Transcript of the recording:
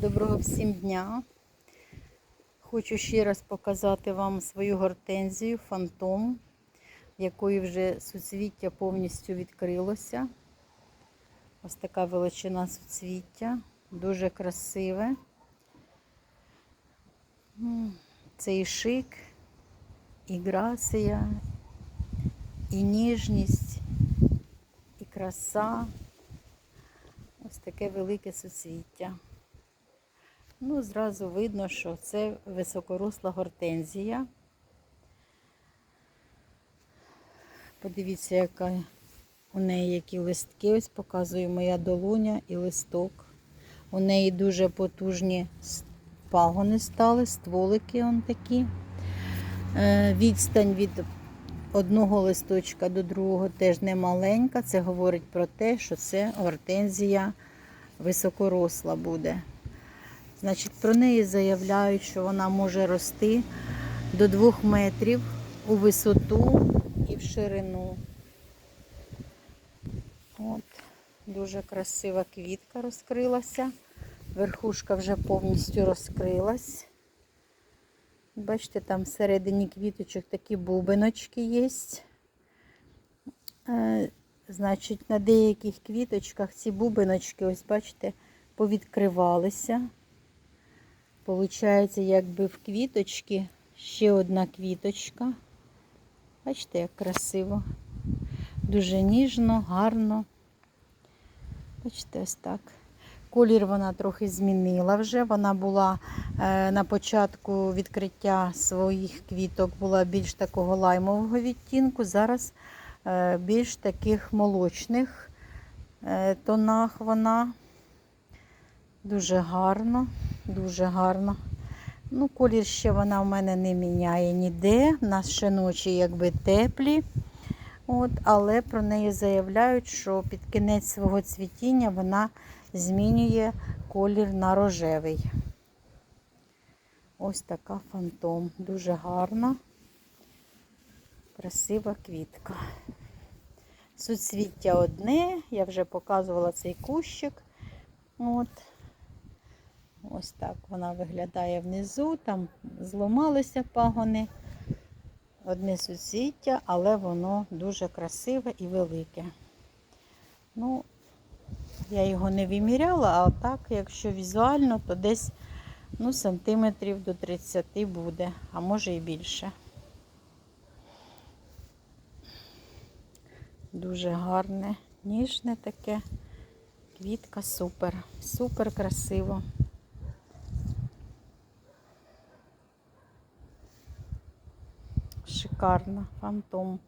Доброго всім дня. Хочу ще раз показати вам свою гортензію фантом, якої вже суцвіття повністю відкрилося. Ось така величина суцвіття, дуже красиве. М, Це і шик, і грація, і ніжність, і краса. Ось таке велике суцвіття. Ну, зразу видно, що це високоросла гортензія. Подивіться, яка у неї які листки. Ось показую моя долоня і листок. У неї дуже потужні пагони стали, стволики он такі. Е, Відстань від одного листочка до другого теж не маленька. Це говорить про те, що це гортензія високоросла буде. Значить, про неї заявляють, що вона може рости до 2 метрів у висоту і в ширину. От, дуже красива квітка розкрилася. Верхушка вже повністю розкрилась. Бачите, там всередині квіточок такі бубиночки є. Е, значить, на деяких квіточках ці бубиночки, ось бачите, повідкривалися. Получається, якби в квіточки ще одна квіточка. Бачите, як красиво. Дуже ніжно, гарно. Бачите, ось так. Колір вона трохи змінила вже. Вона була е, на початку відкриття своїх квіток була більш такого лаймового відтінку. Зараз е, більш таких молочних е, тонах вона. Дуже гарно, дуже гарно. Ну, колір ще вона в мене не міняє ніде. У нас ще ночі якби теплі. От, але про неї заявляють, що під кінець свого цвітіння вона змінює колір на рожевий. Ось така фантом. Дуже гарна, красива квітка. Суцвіття одне, я вже показувала цей кущик. От. Ось так вона виглядає внизу, там зламалися пагони. Одне суцвіття, але воно дуже красиве і велике. Ну, я його не виміряла, а так, якщо візуально, то десь ну, сантиметрів до 30 буде, а може і більше. Дуже гарне, ніжне таке. Квітка супер, супер красиво. Шикарно, фантом.